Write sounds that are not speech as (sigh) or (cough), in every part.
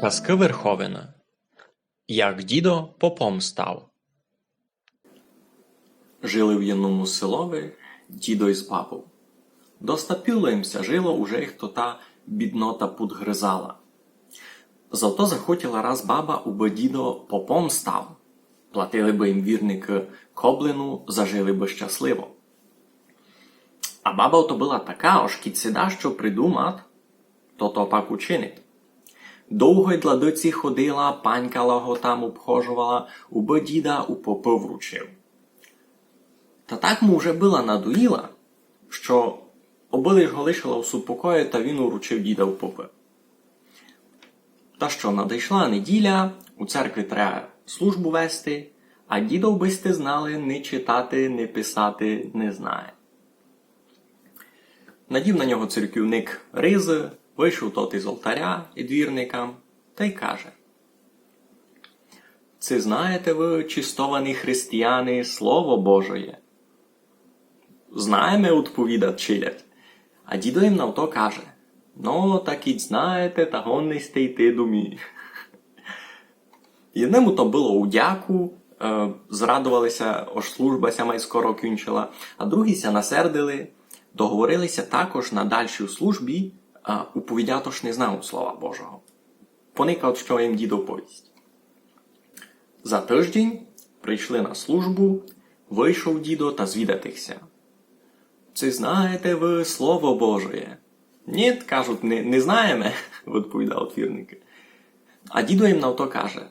Казки Верховина Як дідо попом став. Жили в єдному селові дідо із папою. Доста пілимся жило уже хто та біднота подгризала. Зато захотіла раз баба, уби дідо попом став. Платили би їм вірники коблину, зажили би щасливо. А баба ото була така, ож кіціда, що придумат, то то пак учинить. Довго й для ходила, панькала го там обхожувала, уби діда у попи вручив. Та так му вже була надоїла, що обили ж го лишила в супокої, та він уручив діда в попи. Та що надійшла неділя, у церкві треба службу вести, а дідов би знали, не читати, не писати не знає. Надів на нього церківник ризи, вийшов тот із алтаря і двірникам, та й каже. Це знаєте ви, чистовані християни, Слово Божоє? Знаємо, відповідать чилять. А дідо їм на то каже: Ну, так і знаєте, та гонний сте йти до мій. Єдному то було у дяку, е, зрадувалися, ож служба ся май скоро кінчила, а другі ся насердили, договорилися також на дальшій службі, а уповідято ж не знав слова Божого. Поникав, що їм дідо повість. За тиждень прийшли на службу, вийшов дідо та звідатихся. Чи знаєте ви Слово Божє? Ні, кажуть, не, не знаємо, (laughs) відповідав твірники. А дідо їм на то каже: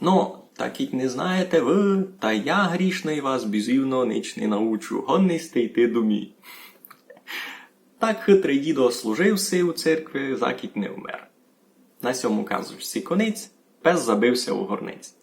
Ну, так і не знаєте ви, та я грішний вас бізівно ніч не научу, гонний до мій. Так хитрий дідо служив си у церкві, закіть не вмер. На сьому казочці конець, пес забився у горниць.